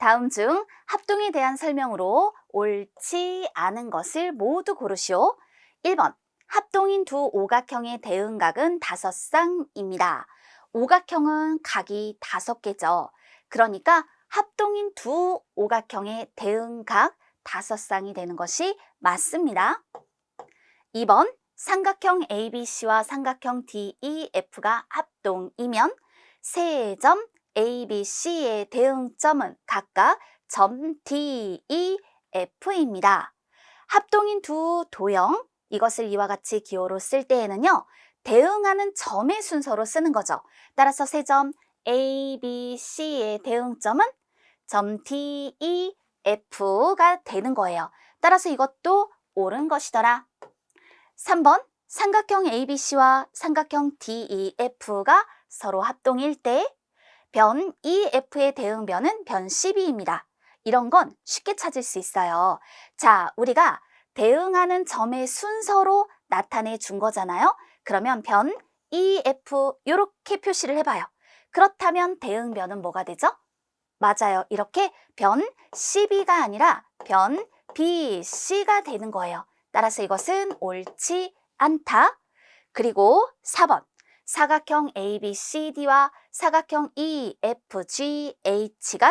다음 중 합동에 대한 설명으로 옳지 않은 것을 모두 고르시오. 1번. 합동인 두 오각형의 대응각은 다섯 쌍입니다. 오각형은 각이 다섯 개죠. 그러니까 합동인 두 오각형의 대응각 다섯 쌍이 되는 것이 맞습니다. 2번. 삼각형 ABC와 삼각형 DEF가 합동이면 세점 ABC의 대응점은 각각 점 DEF입니다. 합동인 두 도형, 이것을 이와 같이 기호로 쓸 때에는요, 대응하는 점의 순서로 쓰는 거죠. 따라서 세 점 ABC의 대응점은 점 DEF가 되는 거예요. 따라서 이것도 옳은 것이더라. 3번 삼각형 ABC와 삼각형 DEF가 서로 합동일 때 변 EF의 대응변은 변 12입니다. 이런 건 쉽게 찾을 수 있어요. 자, 우리가 대응하는 점의 순서로 나타내 준 거잖아요. 그러면 변 EF 이렇게 표시를 해봐요. 그렇다면 대응변은 뭐가 되죠? 맞아요. 이렇게 변 12가 아니라 변 BC가 되는 거예요. 따라서 이것은 옳지 않다. 그리고 4번. 사각형 ABCD와 사각형 EFGH가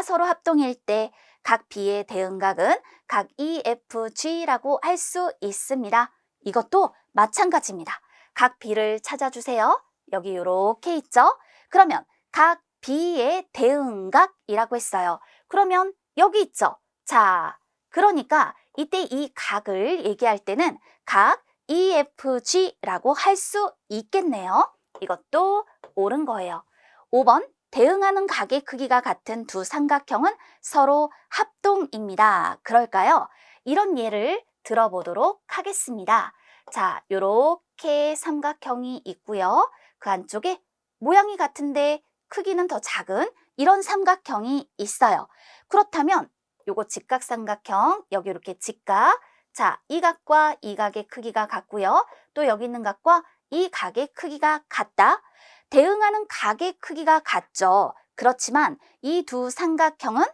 서로 합동일 때 각 B의 대응각은 각 EFG라고 할 수 있습니다. 이것도 마찬가지입니다. 각 B를 찾아주세요. 여기 이렇게 있죠? 그러면 각 B의 대응각이라고 했어요. 그러면 여기 있죠? 자, 그러니까 이때 이 각을 얘기할 때는 각 EFG라고 할 수 있겠네요. 이것도 옳은 거예요. 5번 대응하는 각의 크기가 같은 두 삼각형은 서로 합동입니다. 그럴까요? 이런 예를 들어보도록 하겠습니다. 자, 요렇게 삼각형이 있고요. 그 안쪽에 모양이 같은데 크기는 더 작은 이런 삼각형이 있어요. 그렇다면 요거 직각삼각형, 여기 이렇게 직각. 자, 이 각과 이 각의 크기가 같고요. 또 여기 있는 각과 이 각의 크기가 같다. 대응하는 각의 크기가 같죠. 그렇지만 이 두 삼각형은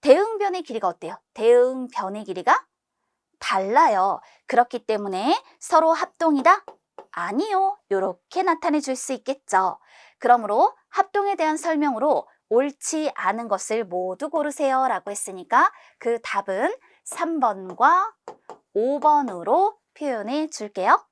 대응변의 길이가 어때요? 대응변의 길이가 달라요. 그렇기 때문에 서로 합동이다? 아니요. 이렇게 나타내 줄 수 있겠죠. 그러므로 합동에 대한 설명으로 옳지 않은 것을 모두 고르세요 라고 했으니까 그 답은 3번과 5번으로 표현해 줄게요.